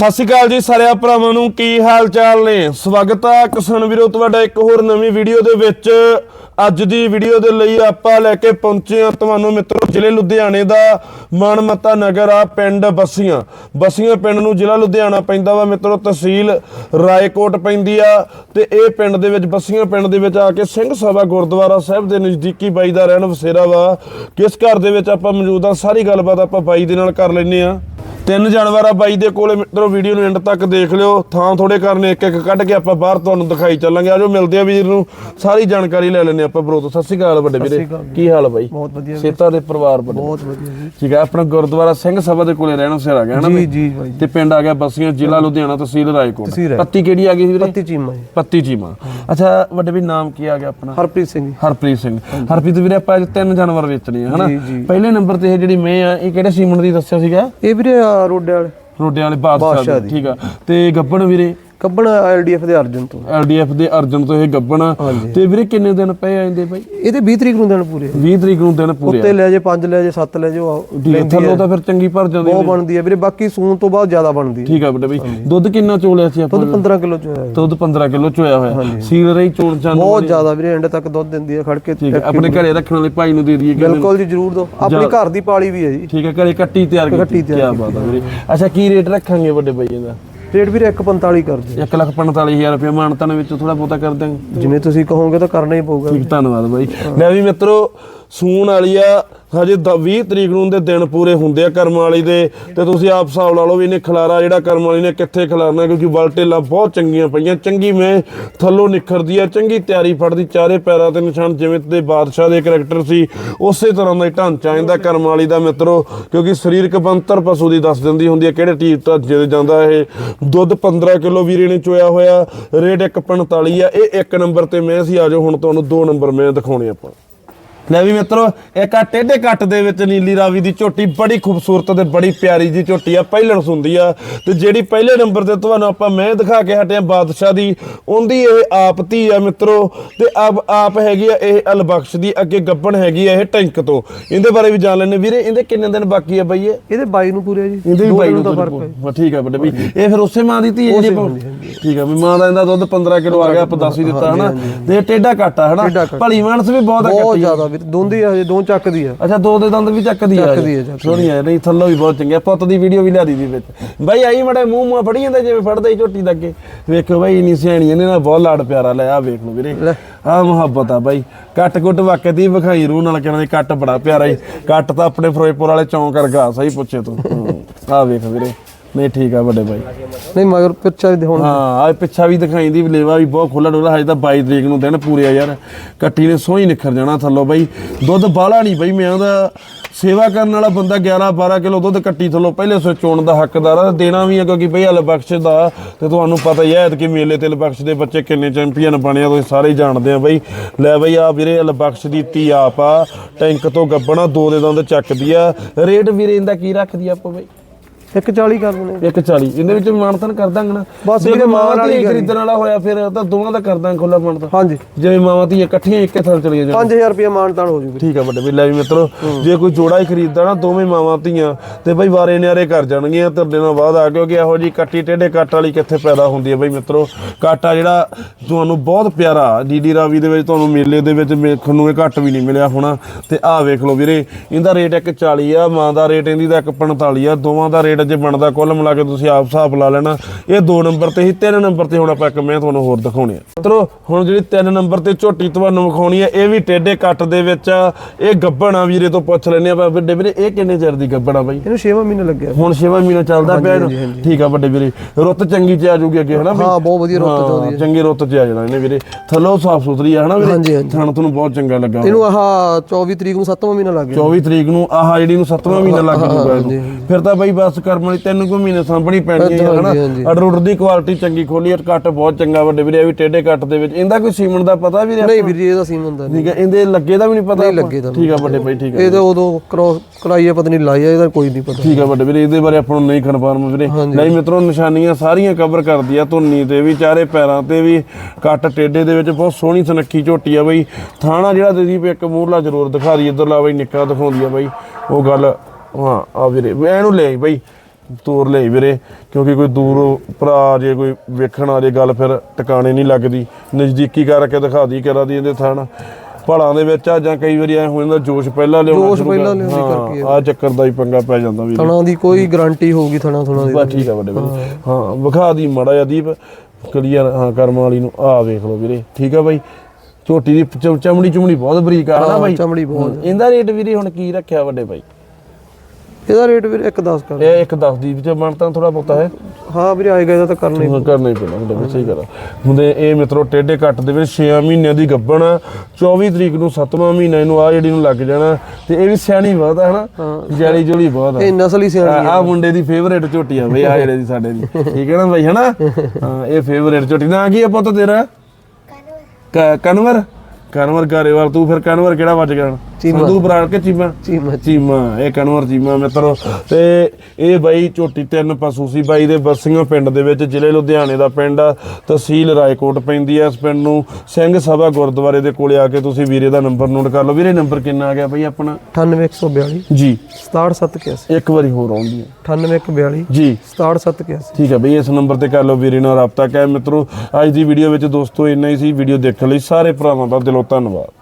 ਸਤਿ ਸ਼੍ਰੀ ਅਕਾਲ ਜੀ ਸਾਰਿਆਂ ਭਰਾਵਾਂ ਨੂੰ, ਕੀ ਹਾਲ ਚਾਲ ਨੇ? ਸਵਾਗਤ ਹੈ ਕਿਸਾਨ ਵੀਰੋ ਤੁਹਾਡਾ ਇੱਕ ਹੋਰ ਨਵੀਂ ਵੀਡੀਓ ਦੇ ਵਿੱਚ। ਅੱਜ ਦੀ ਵੀਡੀਓ ਦੇ ਲਈ ਆਪਾਂ ਲੈ ਕੇ ਪਹੁੰਚੇ ਹਾਂ ਤੁਹਾਨੂੰ ਮਿੱਤਰੋ, ਜ਼ਿਲ੍ਹੇ ਲੁਧਿਆਣੇ ਦਾ ਮਾਨਮਤਾ ਨਗਰ ਆ, ਪਿੰਡ ਬਸੀਆਂ। ਬਸੀਆਂ ਪਿੰਡ ਨੂੰ ਜ਼ਿਲ੍ਹਾ ਲੁਧਿਆਣਾ ਪੈਂਦਾ ਵਾ ਮਿੱਤਰੋ, ਤਹਿਸੀਲ ਰਾਏਕੋਟ ਪੈਂਦੀ ਆ ਤੇ ਇਹ ਪਿੰਡ ਦੇ ਵਿੱਚ, ਬਸੀਆਂ ਪਿੰਡ ਦੇ ਵਿੱਚ ਆ ਕੇ ਸਿੰਘ ਸਭਾ ਗੁਰਦੁਆਰਾ ਸਾਹਿਬ ਦੇ ਨਜ਼ਦੀਕੀ ਬਾਈ ਦਾ ਰਹਿਣ ਵਸੇਰਾ ਵਾ। ਕਿਸ ਘਰ ਦੇ ਵਿੱਚ ਆਪਾਂ ਮੌਜੂਦ ਆ ਸਾਰੀ ਗੱਲਬਾਤ ਆਪਾਂ ਬਾਈ ਦੇ ਨਾਲ ਕਰ ਲੈਨੇ ਆ ਤਿੰਨ ਜਾਨਵਰ ਆ ਬਾਈ ਦੇ ਕੋਲੇ ਮਿੱਤਰੋ ਵੀਡੀਓ ਨੂੰ ਐਂਡ ਤੱਕ ਦੇਖ ਲਿਓ। ਥਾਂ ਥੋੜੇ ਕਰਨੇ ਇੱਕ ਇੱਕ ਕੱਢ ਕੇ ਆਪਾਂ ਬਾਹਰ ਤੁਹਾਨੂੰ ਦਿਖਾਈ ਚੱਲਾਂਗੇ। ਆਜੋ ਮਿਲਦੇ ਆ ਵੀਰ ਨੂੰ। ਸਾਰੀ ਜਾਣਕਾਰੀ ਲੈ ਲੈਣੇ ਆਪਾਂ ਬਰੋ ਤੋਂ ਸਤਿ ਸ਼੍ਰੀ ਅਕਾਲ ਵੱਡੇ ਵੀਰੇ। ਕੀ ਹਾਲ ਬਾਈ? ਬਹੁਤ ਵਧੀਆ। ਸੇਤਾ ਦੇ ਪਰਿਵਾਰ ਵੱਡੇ। ਬਹੁਤ ਵਧੀਆ ਜੀ ਠੀਕ ਆ ਆਪਣਾ ਗੁਰਦੁਆਰਾ ਸਿੰਘ ਸਭਾ ਦੇ ਕੋਲੇ ਰਹਿਣਾ ਸਿਰ ਆ ਗਿਆ ਨਾ ਜੀ? ਜੀ ਬਾਈ ਤੇ ਪਿੰਡ ਆ ਗਿਆ ਬਸੀਆਂ ਜ਼ਿਲ੍ਹਾ ਲੁਧਿਆਣਾ ਤਹਿਸੀਲ ਰਾਏਕੋਟ। ਪੱਤੀ ਕਿਹੜੀ ਆ ਗਈ ਸੀ ਵੀਰੇ? ਪੱਤੀ ਚੀਮਾ ਜੀ। ਪੱਤੀ ਚੀਮਾ। ਅੱਛਾ ਵੱਡੇ ਵੀ ਨਾਮ ਕੀ ਆ ਗਿਆ ਆਪਣਾ? ਹਰਪ੍ਰੀਤ ਸਿੰਘ ਹਰਪ੍ਰੀਤ ਸਿੰਘ। ਹਰਪ੍ਰੀਤ ਵੀਰੇ ਆਪਾਂ ਅੱਜ ਤਿੰਨ ਜਾਨਵਰ ਵੇਚਣੇ ਆ ਹਨਾ। ਪਹਿਲੇ ਨੰਬਰ ਤੇ ਇਹ ਜਿਹੜੀ ਮੈਂ ਆ ਇਹ ਕਿਹੜੇ ਸੀਮਨ ਦੀ ਦੱਸਿਆ ਸੀਗਾ? ਇਹ ਵੀਰੇ ਰੋਡੇ ਵਾਲੇ ਰੋਡਿਆਂ ਵਾਲੇ ਬਾਦਸ਼ਾਹ ਬਾਦਸ਼ਾਹ ਦੀ ਦੀ। ਠੀਕ ਆ ਤੇ ਗੱਬਣ ਵੀਰੇ ਕੱਬਣ ਐਲਡੀਐਫ ਦੇ ਅਰਜਨ ਤੋਂ। ਐਲਡੀਐਫ ਦੇ ਅਰਜਨ ਤੋਂ ਇਹ ਗੱਬਣ। ਤੇ ਵੀਰੇ ਕਿੰਨੇ ਦਿਨ ਪਏ ਆ ਜਾਂਦੇ ਬਾਈ? ਇਹਦੇ 20 ਤਰੀਕ ਨੂੰ ਦਿਨ ਪੂਰੇ। 20 ਤਰੀਕ ਨੂੰ ਦਿਨ ਪੂਰੇ ਉੱਤੇ ਲੈ ਜੇ 5 ਲੈ ਜੇ 7 ਲੈ ਜੇ ਉਹ ਠੀਕ ਆ ਲੈਂਦੀ ਥੱਲੋਂ ਹੈ। ਤਾਂ ਫਿਰ ਚੰਗੀ ਭਰ ਜਾਂਦੀ ਬਹੁਤ ਬਣਦੀ ਹੈ ਵੀਰੇ ਬਾਕੀ ਸੂਣ ਤੋਂ ਬਾਅਦ ਜ਼ਿਆਦਾ ਬਣਦੀ ਹੈ। ਠੀਕ ਆ ਬੇਟਾ ਬਈ। ਦੁੱਧ ਕਿੰਨਾ ਚੋਲਿਆ ਸੀ ਆਪਾਂ? ਦੁੱਧ 15 ਕਿਲੋ ਚ ਹੈ ਦੁੱਧ 15 ਕਿਲੋ ਚੋਇਆ ਹੋਇਆ। ਸੀਲ ਰਹੀ ਚੋਣ ਚੰਨ ਬਹੁਤ ਜ਼ਿਆਦਾ ਵੀਰੇ ਐਂਡ ਤੱਕ ਦੁੱਧ ਦਿੰਦੀ ਹੈ ਖੜ ਕੇ ਆਪਣੇ ਘਰੇ ਰੱਖਣ ਵਾਲੇ ਭਾਈ ਨੂੰ ਦੇ ਦਈਏ ਬਿਲਕੁਲ ਜੀ ਜ਼ਰੂਰ ਦੋ। ਆਪਣੀ ਘਰ ਦੀ ਪਾਲੀ ਵੀ ਹੈ ਜੀ। ਠੀਕ ਆ ਘਰੇ ਕੱਟੀ ਤਿਆਰ ਕੀਤੀ। ਕੀ ਬਾਤ ਆ ਵੀਰੇ। ਅੱਛਾ ਕੀ ਰੇਟ ਰੱਖਾਂਗੇ ਵੱਡੇ ਬਾਈ ਇਹਦਾ? ਰੇਟ ਵੀਰੇ 145 ਕਰ ਦਿਓ। 145000 ਰੁਪਏ ਮਾਨਤਾਨ ਵਿੱਚ ਥੋੜਾ ਬਹੁਤਾ ਕਰ ਦਾਂਗੇ ਜਿਵੇਂ ਤੁਸੀਂ ਕਹੋਗੇ ਤਾਂ ਕਰਨਾ ਹੀ ਪਊਗਾ। ਠੀਕ ਧੰਨਵਾਦ ਬਾਈ। ਲੈ ਵੀ ਮਿੱਤਰੋ ਸੂਣ ਵਾਲੀ ਆ। ਹਜੇ 20 ਤਰੀਕ ਨੂੰ ਦੇ ਦਿਨ ਪੂਰੇ ਹੁੰਦੇ ਆ ਕਰਮ ਵਾਲੀ ਦੇ। ਤੇ ਤੁਸੀਂ ਆਪ ਹਿਸਾਬ ਲਾ ਲਓ ਵੀ ਇਹਨੇ ਖਲਾਰਾ ਜਿਹੜਾ ਕਰਮ ਵਾਲੀ ਨੇ ਕਿੱਥੇ ਖਿਲਾਰਨਾ, ਕਿਉਂਕਿ ਵਲਟੇਲਾਂ ਬਹੁਤ ਚੰਗੀਆਂ ਪਈਆਂ। ਚੰਗੀ ਮੈਂ ਥੱਲੋਂ ਨਿਖਰਦੀ ਆ, ਚੰਗੀ ਤਿਆਰੀ ਫੜਦੀ, ਚਾਰੇ ਪੈਰਾਂ ਤੇ ਨਿਸ਼ਾਨ, ਜਿਵੇਂ ਤੇ ਬਾਦਸ਼ਾਹ ਦੇ ਕਰੈਕਟਰ ਸੀ, ਉਸੇ ਤਰ੍ਹਾਂ ਦਾ ਹੀ ਢਾਂਚਾ ਇਹਦਾ ਕਰਮ ਵਾਲੀ ਦਾ ਮਿੱਤਰੋ, ਕਿਉਂਕਿ ਸਰੀਰਕ ਬੰਤਰ ਪਸ਼ੂ ਦੀ ਦੱਸ ਦਿੰਦੀ ਹੁੰਦੀ ਹੈ ਕਿਹੜੇ ਟੀਪ ਤਾਂ ਜਿਹਦੇ ਜਾਂਦਾ ਇਹ। ਦੁੱਧ 15 ਕਿਲੋ ਵੀਰੇ ਨੇ ਚੋਇਆ ਹੋਇਆ, ਰੇਟ 145 ਆ, ਇਹ ਇੱਕ ਨੰਬਰ ਤੇ ਮੈਂ ਸੀ ਆਜੋ ਹੁਣ ਤੁਹਾਨੂੰ ਦੋ ਨੰਬਰ ਮੈਂ ਦਿਖਾਉਣੇ ਆਪਾਂ। ਲੈ ਵੀ ਮਿੱਤਰੋ ਇੱਕ ਆ ਟੇਢੇ ਕੱਟ ਦੇ ਵਿੱਚ ਨੀਲੀ ਰਾਵੀ ਦੀ ਝੋਟੀ ਬੜੀ ਖੂਬਸੂਰਤ ਤੇ ਬੜੀ ਪਿਆਰੀ ਜੀ ਝੋਟੀ ਆ ਪਹਿਲਣ ਸੁੰਦੀ ਆ। ਤੇ ਜਿਹੜੀ ਪਹਿਲੇ ਨੰਬਰ ਤੇ ਤੁਹਾਨੂੰ ਆਪਾਂ ਮੈਂ ਦਿਖਾ ਕੇ ਹਟਿਆ ਬਾਦਸ਼ਾਹ ਦੀ ਉਹਦੀ ਇਹ ਆਪ ਧੀ ਆ ਮਿੱਤਰੋ ਤੇ ਆਪ ਆਪ ਹੈਗੀ ਆ ਇਹ ਅਲਬਖਸ਼ ਦੀ ਅੱਗੇ ਗੱਬਣ ਹੈਗੀ ਆ ਇਹ ਟੈਂਕ ਤੋਂ। ਇਹਦੇ ਬਾਰੇ ਵੀ ਜਾਣ ਲੈਣੇ ਵੀਰੇ ਇਹਦੇ ਕਿੰਨੇ ਦਿਨ ਬਾਕੀ ਆ ਬਈ ਇਹ? ਇਹਦੇ 22 ਨੂੰ ਪੂਰੇ ਆ ਜੀ। ਇਹਦੇ ਵੀ ਦੋ ਬਾਈ ਦਿਨ ਨੂੰ ਦਾ ਫ਼ਰਕ ਹੈ ਠੀਕ ਆ ਬੇਟੇ ਵੀ ਇਹ ਫਿਰ ਉਸੇ ਮਾਂ ਦੀ ਧੀ ਹੈ ਜਿਹੜੀ ਠੀਕ ਆ ਵੀ ਮਾਂ ਦਾ ਇਹਦਾ ਦੁੱਧ 15 ਕਿਲੋ ਆ ਗਿਆ ਆਪਾਂ ਦੱਸ ਹੀ ਦਿੱਤਾ ਹਨਾ। ਤੇ ਕੱਟ ਆ ਹਨਾ। ਭਲੀ ਮਾਨਸ ਵੀ ਬਹੁਤ ਆ ਬਹੁਤ ਕੱਟੀ ਜ਼ਿਆਦਾ ਵੀਰੇ। ਦੋਂਦੀ ਆ ਹਜੇ ਦੋ ਚੱਕਦੀ ਆ। ਅੱਛਾ ਦੋ ਦੇ ਦੰਦ ਵੀ ਚੱਕਦੀ ਆ ਚੱਕਦੀ ਆ, ਚੱਕਦੀ ਸੋਹਣੀ ਆ ਨਹੀਂ ਥੱਲੋਂ ਵੀ ਬਹੁਤ ਚੰਗੀ ਆ। ਪੁੱਤ ਦੀ ਵੀਡੀਓ ਵੀ ਲਿਆ ਦੀ ਵਿੱਚ। ਬਾਈ ਆਈ ਮੜੇ ਮੂੰਹ ਮੂੰਹ ਫੜੀ ਜਾਂਦਾ ਜਿਵੇਂ ਫੜਦਾ ਹੀ ਝੋਟੀ ਦੇ ਅੱਗੇ। ਵੇਖੋ ਬਾਈ ਇਨੀ ਸਿਆਣੀ ਇਹਨੇ ਨਾਲ ਬਹੁਤ ਲਾਡ ਪਿਆਰਾ ਲੈ ਆ ਵੇਖ ਲਓ ਵੀਰੇ। ਲੈ। ਆ ਮੁਹੱਬਤ ਆ ਬਾਈ। ਕੱਟ ਕੁੱਟ ਵਕਤੀ ਵਿਖਾਈ ਰੂ ਨਾਲ ਕਹਿੰਦੇ ਕੱਟ ਬੜਾ ਪਿਆਰਾ ਹੀ ਕੱਟ ਤਾਂ ਆਪਣੇ ਫਿਰੋਜ਼ਪੁਰ ਵਾਲੇ ਚੌਂਕ ਵਰਗਾ ਸਹੀ ਪੁੱਛੇ ਤੂੰ। ਆ ਵੇਖ ਵੀਰੇ। ਨਹੀਂ ਠੀਕ ਆ ਵੱਡੇ ਬਾਈ। ਨਹੀਂ ਮਗਰ ਪਿੱਛਾ ਵੀ ਹੁਣ ਹਾਂ ਆ ਪਿੱਛਾ ਵੀ ਦਿਖਾਈਂਦੀ ਲੇਵਾ ਵੀ ਬਹੁਤ ਖੁੱਲਾ ਡੋਲਾ ਹਜੇ ਤਾਂ 22 ਤਰੀਕ ਨੂੰ ਦਿਨ ਪੂਰੇ ਆ ਯਾਰ। ਕੱਟੀ ਨੇ ਸੋਹਣੀ ਨਿਖਰ ਜਾਣਾ ਥੱਲੋਂ ਬਾਈ। ਦੁੱਧ ਬਾਹਲਾ ਨਹੀਂ ਬਾਈ ਮੈਂ ਉਹਦਾ ਸੇਵਾ ਕਰਨ ਵਾਲਾ ਬੰਦਾ 11 12 ਕਿਲੋ ਦੁੱਧ ਕੱਟੀ ਥੱਲੋਂ। ਪਹਿਲੇ ਸੋ ਚੋਣ ਦਾ ਹੱਕਦਾਰ ਆ ਦੇਣਾ ਵੀ ਆ ਕਿਉਂਕਿ ਬਈ ਅਲਬਖਸ਼ ਦਾ। ਤੇ ਤੁਹਾਨੂੰ ਪਤਾ ਹੀ ਹੈ ਕਿ ਮੇਲੇ ਤੇ ਅਲਬਖਸ਼ ਦੇ ਬੱਚੇ ਕਿੰਨੇ ਚੈਂਪੀਅਨ ਬਣੇ ਆ ਤੁਸੀਂ ਸਾਰੇ ਹੀ ਜਾਣਦੇ ਆ ਬਈ। ਲੈ ਬਈ ਆ ਵੀਰੇ ਅਲਬਖਸ਼ ਦੀ ਧੀ ਆਪ ਆ। ਟੈਂਕ ਤੋਂ ਗੱਬਣਾ ਦੋ ਦੇ ਦੰਦ ਚੱਕਦੀ ਆ। ਰੇਟ ਵੀਰੇ ਇਹਦਾ ਕੀ ਰੱਖਦੀ ਆ ਆਪਾਂ ਬਈ? 140 ਕਰ ਦਿੰਦੇ 140 ਇਹਦੇ ਵਿੱਚ ਮਾਨਤਨ ਕਰ ਦਾਂਗੇ ਨਾ। ਬਸ ਜੇ ਮਾਵਾਂ ਵਾਲੀ ਦੀ ਖਰੀਦਣ ਵਾਲਾ ਹੋਇਆ ਫਿਰ ਤਾਂ ਦੋਵਾਂ ਦਾ ਕਰ ਦਾਂਗੇ ਖੁੱਲਾ ਮਾਨਤਨ। ਹਾਂਜੀ। ਜਿਵੇਂ ਮਾਵਾਂ ਧੀਆਂ ਇਕੱਠੀਆਂ ਇੱਕੇ ਥਾਂ ਚਲੀਆਂ ਜਾਣ। 5000 ਰੁਪਏ ਮਾਨਤਾਨ ਹੋ ਜੂਗੀ। ਠੀਕ ਆ ਵੱਡੇ ਵੀ ਲੈ ਵੀ ਮਿੱਤਰੋ ਜੇ ਕੋਈ ਜੋੜਾ ਹੀ ਖਰੀਦਦਾ ਨਾ ਦੋਵੇਂ ਮਾਵਾਂ ਧੀਆਂ ਤੇ ਬਈ ਵਾਰੇ ਨਿਆਰੇ ਕਰ ਜਾਣਗੀਆਂ ਤੇ ਦਿਨਾਂ ਬਾਅਦ ਆ ਕਿਉਂਕਿ ਇਹੋ ਜੀ ਕੱਟੀ ਟੇਢੇ ਕੱਟ ਵਾਲੀ ਕਿੱਥੇ ਪੈਦਾ ਹੁੰਦੀ ਹੈ ਬਈ ਮਿੱਤਰੋ। ਕਾਟਾ ਜਿਹੜਾ ਤੁਹਾਨੂੰ ਬਹੁਤ ਪਿਆਰਾ ਡੀਡੀ ਰਾਵੀ ਦੇ ਵਿੱਚ ਤੁਹਾਨੂੰ ਮੇਲੇ ਦੇ ਵਿੱਚ ਵੇਖਣ ਨੂੰ ਇਹ ਘੱਟ ਵੀ ਨਹੀਂ ਮਿਲਿਆ ਹੋਣਾ। ਤੇ ਆਹ ਵੇਖ ਲਓ ਵੀਰੇ ਇਹਦਾ ਰੇਟ 140 ਆ ਮਾਂ ਦਾ ਰੇਟ ਇਹਦੀ ਦਾ 145 ਆ ਦੋਵਾਂ ਦਾ ਰੇਟ ਜੇ ਬਣਦਾ ਕੁੱਲ ਮਿਲਾ ਕੇ ਤੁਸੀਂ ਆਪ ਹਿਸਾਬ ਲਾ ਲੈਣਾ। ਇਹ ਦੋ ਨੰਬਰ ਤੇ ਹੀ ਤਿੰਨ ਨੰਬਰ ਤੇ ਹੁਣ ਆਪਾਂ ਇੱਕ ਮੈਂ ਤੁਹਾਨੂੰ ਹੋਰ ਦਿਖਾਉਣੀ ਆ। ਮਿੱਤਰੋ ਹੁਣ ਜਿਹੜੀ ਤਿੰਨ ਨੰਬਰ ਤੇ ਝੋਟੀ ਤੁਹਾਨੂੰ ਵਿਖਾਉਣੀ ਆ ਇਹ ਵੀ ਟੇਢੇ ਕੱਟ ਦੇ ਵਿੱਚ ਇਹ ਗੱਬਣ ਆ ਵੀਰੇ ਤੋਂ ਪੁੱਛ ਲੈਨੇ ਆ ਵੱਡੇ ਵੀਰੇ ਇਹ ਕਿੰਨੇ ਚਿਰ ਦੀ ਗੱਬਣ ਆ ਬਾਈ? ਇਹਨੂੰ 6 ਮਹੀਨੇ ਲੱਗਿਆ। ਹੁਣ 6ਵਾਂ ਮਹੀਨਾ ਚੱਲਦਾ ਪਿਆ ਇਹਨੂੰ। ਠੀਕ ਆ ਵੱਡੇ ਵੀਰੇ ਰੁੱਤ ਚੰਗੀ ਚ ਆ ਜੂਗੀ ਅੱਗੇ ਹਨਾ ਹਾਂ ਬਹੁਤ ਵਧੀਆ ਰੁੱਤ ਚ ਹਾਂ, ਚੰਗੀ ਰੁੱਤ ਚ ਆ ਜਾਣਾ ਇਹਨੇ ਵੀਰੇ। ਥੱਲੋਂ ਸਾਫ਼ ਸੁਥਰੀ ਆ ਹਨਾ ਵੀਰੇ। ਥਣ ਤੁਹਾਨੂੰ ਬਹੁਤ ਚੰਗਾ ਲੱਗਾ। ਇਹਨੂੰ ਆਹ 24 ਤਰੀਕ ਨੂੰ 7ਵਾਂ ਮਹੀਨਾ ਲੱਗ ਗਿਆ। 24 ਤਰੀਕ ਨੂੰ ਆਹ ਜਿਹੜੀ ਨੂੰ 7ਵਾਂ ਮਹੀਨਾ ਲੱਗ ਜੂਗਾ ਫਿਰ ਤਾਂ ਬਈ ਬਸ ਕਰਮ ਵਾਲੀ ਤਿੰਨ ਕੁ ਮਹੀਨੇ ਸਾਂਭਣੀ ਪੈਣੀ ਹੈ ਹਨਾ? ਹਾਂਜੀ, ਹਾਂਜੀ। ਅਡਰ ਉਡਰ ਦੀ ਕੁਆਲਿਟੀ ਚੰਗੀ ਖੋਲੀ ਔਰ ਕੱਟ ਬਹੁਤ ਚੰਗਾ ਵੱਡੇ ਵੀਰੇ ਵੀ ਟੇਢੇ ਕੱਟ ਦੇ ਵਿੱਚ। ਇਹਦਾ ਕੋਈ ਸੀਮਨ ਦਾ ਪਤਾ ਵੀਰੇ ਨਹੀਂ ਵੀਰ ਇਹਦਾ ਸੀਮ ਹੁੰਦਾ ਨਹੀਂ ਠੀਕ ਹੈ ਇਹਦੇ ਲੱਗੇ ਦਾ ਵੀ ਨਹੀਂ ਪਤਾ ਨਹੀਂ? ਲੱਗੇ ਦਾ ਠੀਕ ਆ ਵੱਡੇ ਭਾਈ ਠੀਕ ਆ ਇਹ ਤਾਂ ਉਦੋਂ ਕ੍ਰੋਸ ਕਰਾਈ ਆ ਪਤਾ ਨਹੀਂ ਲਾਈ ਆ ਇਹਦਾ ਕੋਈ ਨਹੀਂ ਪਤਾ। ਠੀਕ ਆ ਵੱਡੇ ਵੀਰੇ ਇਹਦੇ ਬਾਰੇ ਆਪਾਂ ਨੂੰ ਨਹੀਂ ਕਨਫਰਮ ਵੀਰੇ। ਨਹੀਂ ਮਿੱਤਰੋ ਨਿਸ਼ਾਨੀਆਂ ਸਾਰੀਆਂ ਕਵਰ ਕਰਦੀ ਆ ਧੁੰਨੀ ਤੇ ਵੀ ਚਾਰੇ ਪੈਰਾਂ ਤੇ ਵੀ ਕੱਟ ਟੇਡੇ ਦੇ ਵਿੱਚ ਬਹੁਤ ਸੋਹਣੀ ਸੁਨੱਖੀ ਝੋਟੀ ਆ ਬਈ। ਥਾਣਾ ਜਿਹੜਾ ਦੇ ਦੀ ਇੱਕ ਮੂਰਲਾ ਜ਼ਰੂਰ ਦਿਖਾ ਦੀ ਇਧਰਲਾ ਬਈ ਨਿੱਕਾ ਦਿਖਾਉਂਦੀ ਆ ਬਈ। ਉਹ ਗੱਲ ਹਾਂ ਆ ਵੀਰੇ ਮੈਂ ਇਹਨੂੰ ਲੈ ਆਈ ਬਈ। ਤੋਰ ਲਈ ਵੀਰੇ ਕਿਉਂਕਿ ਕੋਈ ਦੂਰ ਭਰਾ ਜੇ ਕੋਈ ਵੇਖਣ ਆ ਜੇ ਗੱਲ ਫਿਰ ਟਿਕਾਣੇ ਨਹੀਂ ਲੱਗਦੀ। ਨਜ਼ਦੀਕੀ ਕਰਕੇ ਦਿਖਾ ਦੀ ਕਰਾ ਦੀ ਇਹਦੇ ਥਣ। ਪਹਾੜਾਂ ਦੇ ਵਿੱਚ ਆ ਜਾਂ ਕਈ ਵਾਰੀ ਐ ਹੋ ਜਾਂਦਾ ਜੋਸ਼ ਪਹਿਲਾਂ ਲਿਆਉਣਾ ਜੋਸ਼ ਪਹਿਲਾਂ ਹਾਂ, ਕਰਕੇ ਆਹ ਚੱਕਰ ਦਾ ਹੀ ਪੰਗਾ ਪੈ ਜਾਂਦਾ ਵੀਰੇ ਥਣਾ ਦੀ ਕੋਈ ਗਾਰੰਟੀ ਹੋਊਗੀ ਥਣਾ ਥੁਣਾ ਦੀ ਬਸ ਠੀਕ ਆ ਵੱਡੇ ਵੀਰੇ। ਹਾਂ। ਵਿਖਾ ਦੀ ਮੜਾ ਜਿਹਾ ਦੀਪ ਕਲੀਅਰ ਹਾਂ ਕਰਮ ਵਾਲੀ ਨੂੰ। ਆ ਵੇਖ ਲਓ ਵੀਰੇ ਠੀਕ ਆ ਬਾਈ। ਝੋਟੀ ਦੀ ਚਮੜੀ ਚਮੜੀ ਬਹੁਤ ਬਰੀਕ ਆ ਨਾ ਹਾਂ, ਬਾਈ? ਚਮੜੀ ਬਹੁਤ। ਇਹਦਾ ਰੇਟ ਵੀਰੇ ਹੁਣ ਕੀ ਰੱਖਿਆ ਵੱਡੇ ਬਾਈ? ਇਹਦਾ ਰੇਟ ਵੀਰੇ 1.10 ਕਰ। ਇਹ ਇੱਕ 10 ਦੀ ਵਿੱਚ ਬਣਤਾ ਥੋੜਾ ਬਹੁਤਾ ਹੈ। ਹਾਂ ਵੀਰੇ ਆਏਗਾ ਇਹਦਾ ਤਾਂ ਕਰਨਾ ਹੀ ਹਾਂ, ਕਰਨਾ ਹੀ ਪੈਣਾ ਹੁੰਦਾ ਸਹੀ ਆ। ਹੁੰਦੇ ਇਹ ਮਿੱਤਰੋ ਟੇਡੇ ਕੱਟ ਦੇ ਵਿੱਚ 6 ਮਹੀਨਿਆਂ ਦੀ ਗੱਬਣ ਆ। 24 ਤਰੀਕ ਨੂੰ 7ਵਾਂ ਮਹੀਨਾ ਇਹਨੂੰ ਆ ਜਿਹੜੀ ਨੂੰ ਲੱਗ ਜਾਣਾ। ਤੇ ਇਹ ਵੀ ਸਿਆਣੀ ਬਹੁਤ ਆ ਹਨਾ? ਜੈਲੀ ਜੁਲੀ ਬਹੁਤ ਆ। ਇਹ ਨਸਲ ਹੀ ਸਿਆਣੀ ਆ। ਮੁੰਡੇ ਦੀ ਫੇਵਰੇਟ ਝੋਟੀ ਆ ਬਈ ਆ ਜਿਹੜੇ ਦੀ ਸਾਡੇ ਦੀ। ਠੀਕ ਹੈ ਨਾ ਬਈ ਹਨਾ? ਹਾਂ ਇਹ ਫੇਵਰੇਟ ਝੋਟੀ। ਨਾ ਕੀ ਆ ਪੁੱਤ ਤੇਰਾ? ਕ- ਕਨਵਰ? ਕਨਵਰ ਗਾਰੇਵਾਲ ਤੂੰ ਫਿਰ ਕਨਵਰ ਕਿਹੜਾ ਵੱਜ ਗਿਆ ਚੀਮਾ। ਸੰਧੂ ਬਰਾੜ ਕੇ ਚੀਮਾ। ਚੀਮਾ ਚੀਮਾ। ਇਹ ਕਨਵਰ ਚੀਮਾ ਮਿੱਤਰੋ। ਤੇ ਇਹ ਬਾਈ ਝੋਟੀ ਤਿੰਨ ਪਸ਼ੂ ਸੀ ਬਾਈ ਦੇ ਬਰਸੀਆਂ ਪਿੰਡ ਦੇ ਵਿੱਚ ਜ਼ਿਲ੍ਹੇ ਲੁਧਿਆਣੇ ਦਾ ਪਿੰਡ ਆ। ਤਹਿਸੀਲ ਰਾਏਕੋਟ ਪੈਂਦੀ ਆ ਇਸ ਪਿੰਡ ਨੂੰ। ਸਿੰਘ ਸਭਾ ਗੁਰਦੁਆਰੇ ਦੇ ਕੋਲੇ ਆ ਕੇ ਤੁਸੀਂ ਵੀਰੇ ਦਾ ਨੰਬਰ ਨੋਟ ਕਰ ਲਓ। ਵੀਰੇ ਨੰਬਰ ਕਿੰਨਾ ਆ ਗਿਆ ਬਾਈ ਆਪਣਾ? 98142 ਜੀ। 67781 ਇੱਕ ਵਾਰੀ ਹੋਰ ਆਉਂਦੀ ਹੈ 98142 ਜੀ। 67781 ਠੀਕ ਹੈ ਬਈ ਇਸ ਨੰਬਰ ਤੇ ਕਰ ਲਓ ਵੀਰੇ ਨਾਲ ਰਾਬਤਾ ਕਾਇਮ। ਮਿੱਤਰੋ ਅੱਜ ਦੀ ਵੀਡੀਓ ਵਿੱਚ ਦੋਸਤੋ ਇੰਨਾ ਹੀ ਸੀ। ਵੀਡੀਓ ਦੇਖਣ ਲਈ ਸਾਰੇ ਭਰਾਵਾਂ ਦਾ ਦਿਲੋਂ ਧੰਨਵਾਦ।